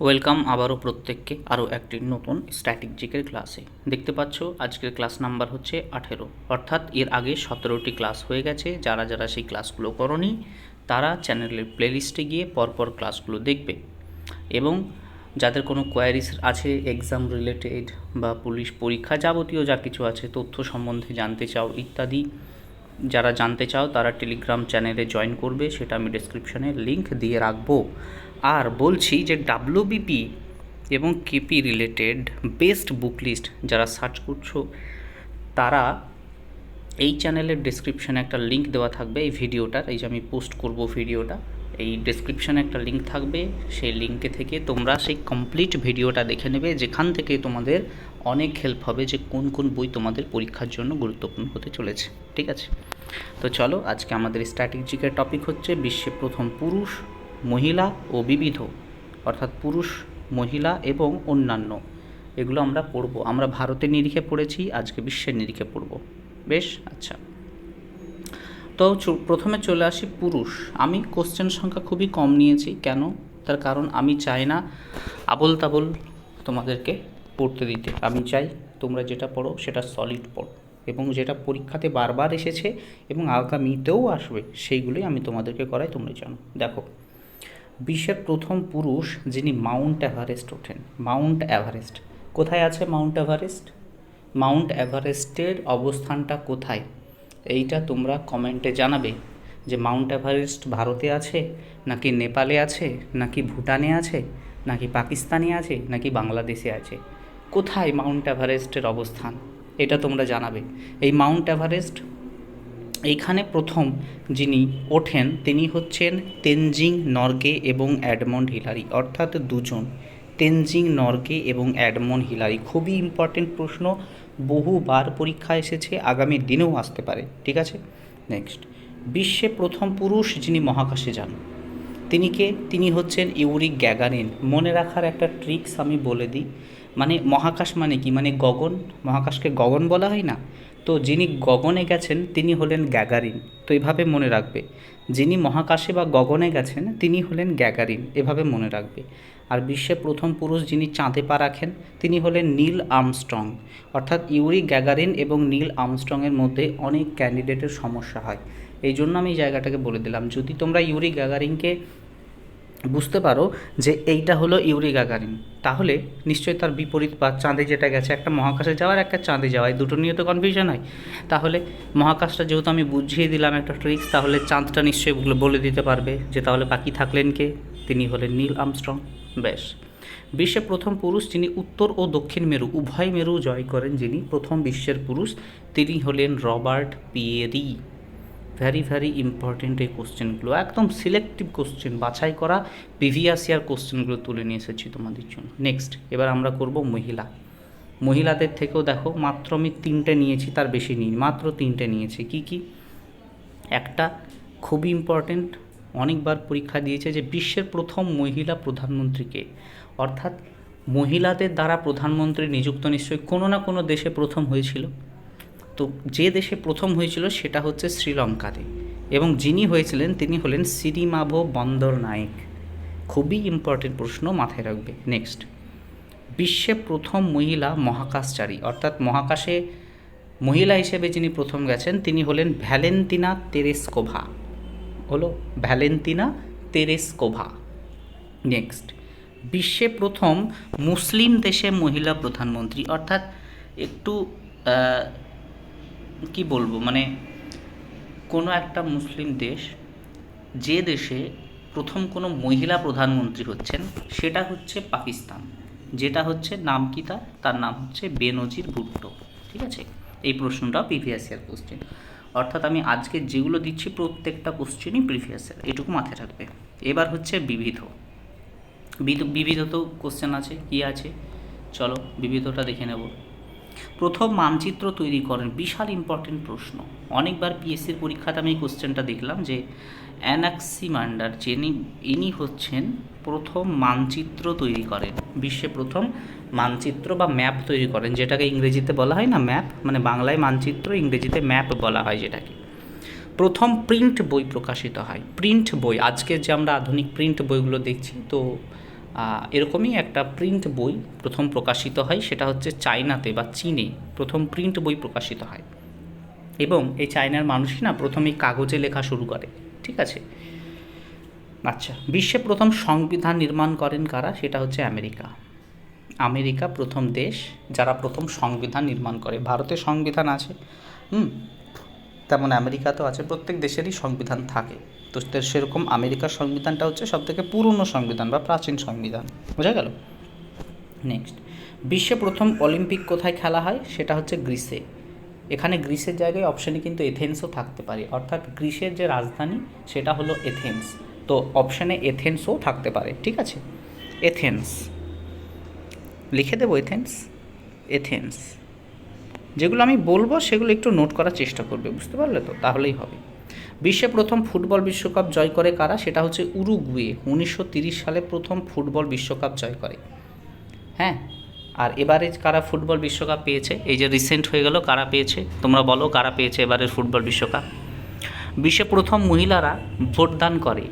Welcome আবারও প্রত্যেককে আরও একটি নতুন স্ট্যাটিক জিকের ক্লাসে। দেখতে পাচ্ছ, আজকের ক্লাস নাম্বার হচ্ছে আঠেরো। অর্থাৎ এর আগে সতেরোটি ক্লাস হয়ে গেছে। যারা যারা সেই ক্লাসগুলো করনি, তারা চ্যানেলের প্লেলিস্টে গিয়ে পরপর ক্লাসগুলো দেখবে। এবং যাদের কোনো কোয়ারিজ আছে, এক্সাম রিলেটেড বা পুলিশ পরীক্ষা যাবতীয় যা কিছু আছে, তথ্য সম্বন্ধে জানতে চাও ইত্যাদি যারা জানতে চাও, তারা টেলিগ্রাম চ্যানেলে জয়েন করবে, সেটা আমি ডেসক্রিপশনে লিংক দিয়ে রাখব। আর বলছি যে ডাব্লিউবিপি এবং KP related best book list যারা সার্চ করছ, তারা এই চ্যানেলের ডেসক্রিপশনে একটা লিংক দেওয়া থাকবে এই ভিডিওটার এই যে আমি পোস্ট করব ভিডিওটা এই ডেসক্রিপশনে একটা লিংক থাকবে। সেই লিঙ্কে থেকে তোমরা সেই কমপ্লিট ভিডিওটা দেখে নেবে, যেখান থেকে তোমাদের অনেক হেল্প হবে যে কোন কোন বই তোমাদের পরীক্ষার জন্য গুরুত্বপূর্ণ হতে চলেছে। ঠিক আছে? তো চলো, আজকে আমাদের স্ট্র্যাটেজিকের টপিক হচ্ছে বিশ্বে প্রথম পুরুষ, মহিলা ও বিবিধ, অর্থাৎ পুরুষ, মহিলা এবং অন্যান্য। এগুলো আমরা পড়ব। আমরা ভারতের নিরিখে পড়েছি, আজকে বিশ্বের নিরিখে পড়ব। বেশ? আচ্ছা। তো প্রথমে চলে আসি পুরুষ। আমি কোশ্চেন সংখ্যা খুবই কম নিয়েছি। কেন? তার কারণ আমি চাই না আবল তাবল তোমাদেরকে পড়তে দিতে। আমি চাই তোমরা যেটা পড়ো সেটা সলিড পড়ো। এবং যেটা পরীক্ষাতে বারবার এসেছে এবং আগামীতেও আসবে, সেইগুলোই আমি তোমাদেরকে করাই, তোমরা জানো। দেখো, বিশ্বের প্রথম পুরুষ যিনি মাউন্ট এভারেস্ট ওঠেন, মাউন্ট এভারেস্ট। কোথায় আছে মাউন্ট এভারেস্ট? মাউন্ট এভারেস্টের অবস্থানটা কোথায়? এইটা তোমরা কমেন্টে জানাবে যে মাউন্ট এভারেস্ট ভারতে আছে, নাকি নেপালে আছে, নাকি ভুটানে আছে, নাকি পাকিস্তানে আছে, নাকি বাংলাদেশে আছে। কোথায় মাউন্ট এভারেস্টের অবস্থান? এটা তোমরা জানাবে। এই মাউন্ট এভারেস্ট, এইখানে প্রথম যিনি ওঠেন তিনি হচ্ছেন তেনজিং নর্গে এবং অ্যাডমন্ড হিলারি। অর্থাৎ দুজন, তেনজিং নর্গে এবং অ্যাডমন্ড হিলারি। খুবই ইম্পর্টেন্ট প্রশ্ন, বহুবার পরীক্ষা এসেছে, আগামী দিনেও আসতে পারে। ঠিক আছে? নেক্সট বিশ্বে প্রথম পুরুষ যিনি মহাকাশে যান, তিনি কে? তিনি হচ্ছেন ইউরিক গ্যাগারিন। মনে রাখার একটা ট্রিক্স আমি বলে দিই। মানে মহাকাশ মানে কি? মানে গগন? মহাকাশকে গগন বলা হয় না? তো যিনি গগনে গেছেন, তিনি হলেন গ্যাগারিন। তো এভাবে মনে রাখবে। যিনি মহাকাশে বা গগনে গেছেন, তিনি হলেন গ্যাগারিন। এভাবে মনে রাখবে। আর বিশ্বে প্রথম পুরুষ যিনি চাঁদে পা রাখেন, তিনি হলেন নীল আর্মস্ট্রং। অর্থাৎ ইউরি গ্যাগারিন এবং নীল আর্মস্ট্রংয়ের মধ্যে অনেক ক্যান্ডিডেটের সমস্যা হয়। এই জন্য আমি জায়গাটাকে বলে দিলাম। যদি তোমরা ইউরি গ্যাগারিনকে বুঝতে পারো যে এইটা হলো ইউরি গাগারিন তাহলে নিশ্চয়ই তার বিপরীত বা চাঁদে যেটা গেছে, একটা মহাকাশে যাওয়ার একটা চাঁদে যাওয়া, এই দুটো নিয়ে তো কনফিউশন হয়। তাহলে মহাকাশটা যেহেতু আমি বুঝিয়ে দিলাম একটা ট্রিক্স তাহলে চাঁদটা নিশ্চয়ই বলে- দিতে পারবে যে তাহলে বাকি থাকলেন কে? তিনি হলেন নীল আমস্ট্রং। ব্যাস। বিশ্বের প্রথম পুরুষ যিনি উত্তর ও দক্ষিণ মেরু, উভয় মেরু জয় করেন যিনি প্রথম বিশ্বের পুরুষ, তিনি হলেন Robert Peary. Very very important এই কোশ্চেনগুলো একদম সিলেক্টিভ কোশ্চেন বাছাই করা প্রিভিয়াস ইয়ার কোশ্চেনগুলো তুলে নিয়ে এসেছি তোমাদের জন্য। নেক্সট এবার আমরা করব মহিলা। মহিলাদের থেকেও দেখো, মাত্র আমি তিনটে নিয়েছি, তার বেশি নিই মাত্র তিনটে নিয়েছি। কি কি? একটা খুবই ইম্পর্টেন্ট অনেকবার পরীক্ষা দিয়েছে যে বিশ্বের প্রথম মহিলা প্রধানমন্ত্রীকে অর্থাৎ মহিলাদের দ্বারা প্রধানমন্ত্রী নিযুক্ত নিশ্চয়ই কোনো না কোনো দেশে প্রথম হয়েছিল। তো যে দেশে প্রথম হয়েছিল সেটা হচ্ছে শ্রীলঙ্কাতে। এবং যিনি হয়েছিলেন তিনি হলেন সিরিমাভো বন্দর নায়েক। খুবই ইম্পর্টেন্ট প্রশ্ন মাথায় রাখবে। নেক্সট বিশ্বে প্রথম মহিলা মহাকাশচারী, অর্থাৎ মহাকাশে মহিলা হিসেবে যিনি প্রথম গেছেন, তিনি হলেন ভ্যালেন্তিনা তেরেসকোভা। হলো ভ্যালেন্তিনা তেরেসকোভা। নেক্সট বিশ্বে প্রথম মুসলিম দেশে মহিলা প্রধানমন্ত্রী, অর্থাৎ একটু কি বলব? মানে কোনো একটা মুসলিম দেশ যে দেশে প্রথম কোনো মহিলা প্রধানমন্ত্রী হচ্ছেন, সেটা হচ্ছে পাকিস্তান। যেটা হচ্ছে নাম কি তার? তার নাম হচ্ছে বেনজির ভুট্টো। ঠিক আছে? এই প্রশ্নটা প্রিভিয়াস ইয়ার কোশ্চেন অর্থাৎ আমি আজকে যেগুলো দিচ্ছি, প্রত্যেকটা কোশ্চেনই প্রিভিয়াস ইয়ার এটুকু মাথায় রাখবে। এবার হচ্ছে বিবিধ। বিবিধ তো কোশ্চেন আছে, কি আছে? চলো বিবিধটা দেখে নেব। প্রথম মানচিত্র তৈরি করেন। বিশাল ইম্পর্টেন্ট প্রশ্ন। অনেকবার পিএসসির পরীক্ষাতে আমি এই কোশ্চেনটা দেখলাম যে অ্যানাক্সিমান্ডার যিনি, ইনি হচ্ছেন প্রথম মানচিত্র তৈরি করেন। বিশ্বে প্রথম মানচিত্র বা ম্যাপ তৈরি করেন, যেটাকে ইংরেজিতে বলা হয় না ম্যাপ মানে বাংলায় মানচিত্র, ইংরেজিতে ম্যাপ বলা হয় যেটাকে। প্রথম প্রিন্ট বই প্রকাশিত হয়। প্রিন্ট বই আজকে যে আমরা আধুনিক প্রিন্ট বইগুলো দেখছি, তো এরকমই একটা প্রিন্ট বই প্রথম প্রকাশিত হয়, সেটা হচ্ছে চায়নাতে বা চীনে প্রথম প্রিন্ট বই প্রকাশিত হয়। এবং এই চায়নার মানুষই না প্রথমেই কাগজে লেখা শুরু করে, ঠিক আছে? আচ্ছা বিশ্বে প্রথম সংবিধান নির্মাণ করেন কারা? সেটা হচ্ছে আমেরিকা। আমেরিকা প্রথম দেশ যারা প্রথম সংবিধান নির্মাণ করে। ভারতে সংবিধান আছে, হুম? তেমন আমেরিকাতেও আছে, প্রত্যেক দেশেরই সংবিধান থাকে। তো সেরকম আমেরিকার সংবিধানটা হচ্ছে সবথেকে পুরনো সংবিধান বা প্রাচীন সংবিধান। বোঝা গেল? নেক্সট বিশ্বে প্রথম অলিম্পিক কোথায় খেলা হয়? সেটা হচ্ছে গ্রিসে। এখানে গ্রিসের জায়গায় অপশানে কিন্তু এথেন্সও থাকতে পারে। অর্থাৎ গ্রিসের যে রাজধানী, সেটা হলো এথেন্স তো অপশানে এথেন্সও থাকতে পারে, ঠিক আছে? এথেন্স লিখে দেবো এথেন্স এথেন্স যেগুলো আমি বলব, সেগুলো একটু নোট করার চেষ্টা করবে, বুঝতে পারলে তো? তাহলেই হবে। বিশ্বে প্রথম ফুটবল বিশ্বকাপ জয় করে কারা? সেটা হচ্ছে উরুগুয়ে, উনিশশো সালে প্রথম ফুটবল বিশ্বকাপ জয় করে। হ্যাঁ? আর এবারে কারা ফুটবল বিশ্বকাপ পেয়েছে? এই যে রিসেন্ট হয়ে গেল, কারা পেয়েছে? তোমরা বলো, কারা পেয়েছে এবারের ফুটবল বিশ্বকাপ? বিশ্বে প্রথম মহিলারা ভোটদান করে,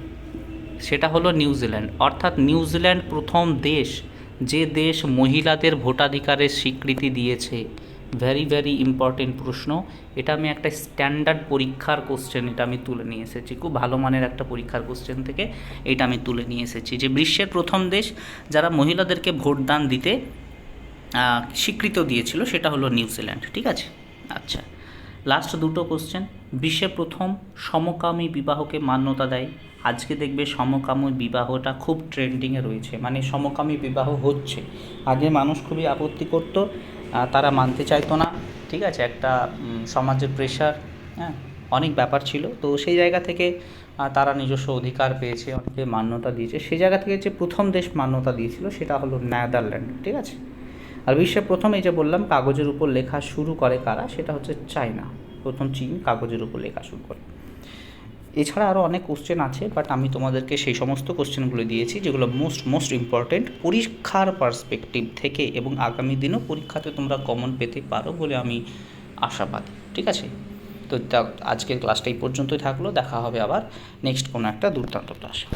সেটা হলো নিউজিল্যান্ড। অর্থাৎ নিউজিল্যান্ড প্রথম দেশ যে দেশ মহিলাদের ভোটাধিকারের স্বীকৃতি দিয়েছে। ভেরি ভেরি ইম্পর্টেন্ট প্রশ্ন। এটা আমি একটা স্ট্যান্ডার্ড পরীক্ষার কোশ্চেন এটা আমি তুলে নিয়ে এসেছি। খুব ভালো মানের একটা পরীক্ষার কোশ্চেন থেকে এটা আমি তুলে নিয়ে এসেছি যে বিশ্বের প্রথম দেশ যারা মহিলাদেরকে ভোটদান দিতে স্বীকৃত দিয়েছিল সেটা হলো নিউজিল্যান্ড ঠিক আছে? আচ্ছা লাস্ট দুটো কোশ্চেন বিশ্বে প্রথম সমকামী বিবাহকে মান্যতা দেয়। আজকে দেখবে সমকামী বিবাহটা খুব ট্রেন্ডিংয়ে রয়েছে। মানে সমকামী বিবাহ হচ্ছে। আগে মানুষ খুবই আপত্তি করতো তারা মানতে চাইতো না, ঠিক আছে? একটা সমাজের প্রেশার হ্যাঁ? অনেক ব্যাপার ছিল। তো সেই জায়গা থেকে তারা নিজস্ব অধিকার পেয়েছে, অনেকে মান্যতা দিয়েছে। সেই জায়গা থেকে যে প্রথম দেশ মান্যতা দিয়েছিল, সেটা হলো নেদারল্যান্ড, ঠিক আছে? আর বিশ্বের প্রথম এই যে বললাম, কাগজের উপর লেখা শুরু করে কারা? সেটা হচ্ছে চায়না। প্রথম চীন কাগজের উপর লেখা শুরু করে। এছাড়া আরও অনেক কোশ্চেন আছে বাট আমি তোমাদেরকে সেই সমস্ত কোশ্চেনগুলো দিয়েছি, যেগুলো মোস্ট মোস্ট ইম্পর্টেন্ট পরীক্ষার পার্সপেক্টিভ থেকে এবং আগামী দিনও পরীক্ষাতে তোমরা কমন পেতে পারো বলে আমি আশাবাদী, ঠিক আছে? তো আজকের ক্লাসটা এই পর্যন্তই থাকল, দেখা হবে আবার নেক্সট কোনো একটা দুর্দান্ত ক্লাসে